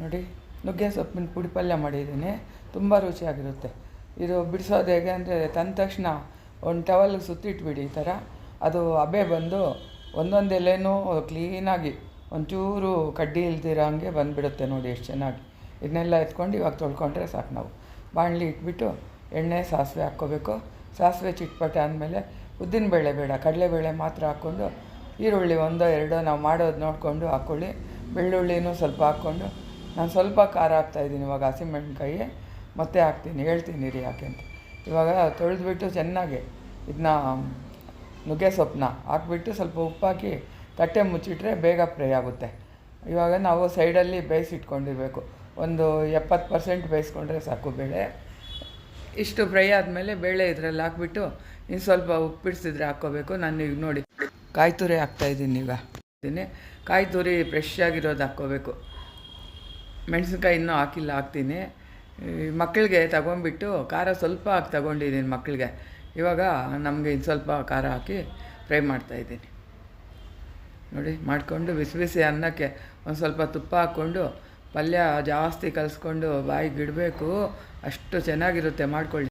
ನೋಡಿ, ನುಗ್ಗೆ ಸೊಪ್ಪಿನ ಪುಡಿ ಪಲ್ಯ ಮಾಡಿದ್ದೀನಿ. ತುಂಬ ರುಚಿಯಾಗಿರುತ್ತೆ. ಇದು ಬಿಡಿಸೋದು ಹೇಗೆ ಅಂದರೆ, ತಂದ ತಕ್ಷಣ ಒಂದು ಟವಲ್ ಸುತ್ತಿಟ್ಬಿಡಿ ಈ ಥರ. ಅದು ಅಬೆ ಬಂದು ಒಂದೊಂದು ಎಲೆನೂ ಕ್ಲೀನಾಗಿ ಒಂಚೂರು ಕಡ್ಡಿ ಇಲ್ದಿರೋ ಹಂಗೆ ಬಂದುಬಿಡುತ್ತೆ ನೋಡಿ ಎಷ್ಟು ಚೆನ್ನಾಗಿ. ಇದನ್ನೆಲ್ಲ ಎತ್ಕೊಂಡು ಇವಾಗ ತೊಳ್ಕೊಂಡ್ರೆ ಸಾಕು ನಾವು. ಬಾಣಲಿ ಇಟ್ಬಿಟ್ಟು ಎಣ್ಣೆ, ಸಾಸಿವೆ ಹಾಕ್ಕೋಬೇಕು. ಸಾಸಿವೆ ಚಿಟ್ಪಟ್ಟೆ ಆದಮೇಲೆ ಉದ್ದಿನಬೇಳೆ ಬೇಡ, ಕಡಲೆಬೇಳೆ ಮಾತ್ರ ಹಾಕ್ಕೊಂಡು ಈರುಳ್ಳಿ ಒಂದೋ ಎರಡೋ ನಾವು ಮಾಡೋದು ನೋಡಿಕೊಂಡು ಹಾಕ್ಕೊಳ್ಳಿ. ಬೆಳ್ಳುಳ್ಳಿನೂ ಸ್ವಲ್ಪ ಹಾಕ್ಕೊಂಡು ನಾನು ಸ್ವಲ್ಪ ಖಾರ ಹಾಕ್ತಾಯಿದ್ದೀನಿ ಇವಾಗ ಹಸಿಮೆಣ್ಸಿನ್ಕಾಯಿ ಮತ್ತೆ ಹಾಕ್ತೀನಿ, ಹೇಳ್ತೀನಿ ರೀ ಯಾಕೆ ಅಂತ. ಇವಾಗ ತೊಳೆದ್ಬಿಟ್ಟು ಚೆನ್ನಾಗಿ ಇದನ್ನ ನುಗ್ಗೆ ಸೊಪ್ಪನ್ನ ಹಾಕ್ಬಿಟ್ಟು ಸ್ವಲ್ಪ ಉಪ್ಪಾಕಿ ತಟ್ಟೆ ಮುಚ್ಚಿಟ್ರೆ ಬೇಗ ಫ್ರೈ ಆಗುತ್ತೆ. ಇವಾಗ ನಾವು ಸೈಡಲ್ಲಿ ಬೇಯಿಸಿಟ್ಕೊಂಡಿರಬೇಕು. ಒಂದು ಎಪ್ಪತ್ತು ಪರ್ಸೆಂಟ್ ಬೇಯಿಸ್ಕೊಂಡ್ರೆ ಸಾಕು ಬೇಳೆ. ಇಷ್ಟು ಫ್ರೈ ಆದಮೇಲೆ ಬೇಳೆ ಇದರಲ್ಲಿ ಹಾಕ್ಬಿಟ್ಟು ಇನ್ನು ಸ್ವಲ್ಪ ಉಪ್ಪಿಡಿಸಿದ್ರೆ ಹಾಕ್ಕೋಬೇಕು. ನಾನು ಈಗ ನೋಡಿ, ಕಾಯಿ ತುರಿ ಹಾಕ್ತಾಯಿದ್ದೀನಿ ಈಗ. ಕಾಯಿ ತುರಿ ಫ್ರೆಶ್ ಆಗಿರೋದು ಹಾಕ್ಕೋಬೇಕು. ಮೆಣಸಿನ್ಕಾಯಿ ಇನ್ನೂ ಹಾಕಿಲ್ಲ, ಹಾಕ್ತೀನಿ. ಮಕ್ಕಳಿಗೆ ತಗೊಂಡ್ಬಿಟ್ಟು ಖಾರ ಸ್ವಲ್ಪ ಹಾಕಿ ತಗೊಂಡಿದ್ದೀನಿ ಮಕ್ಕಳಿಗೆ. ಇವಾಗ ನಮಗೆ ಇನ್ನು ಸ್ವಲ್ಪ ಖಾರ ಹಾಕಿ ಫ್ರೈ ಮಾಡ್ತಾಯಿದ್ದೀನಿ ನೋಡಿ, ಮಾಡಿಕೊಂಡು ಬಿಸಿ ಬಿಸಿ ಅನ್ನಕ್ಕೆ ಒಂದು ಸ್ವಲ್ಪ ತುಪ್ಪ ಹಾಕ್ಕೊಂಡು ಪಲ್ಯ ಜಾಸ್ತಿ ಕಲಿಸ್ಕೊಂಡು ಬಾಯಿಗೆ ಇಡಬೇಕು ಅಷ್ಟು ಚೆನ್ನಾಗಿರುತ್ತೆ, ಮಾಡ್ಕೊಳ್ಳಿ.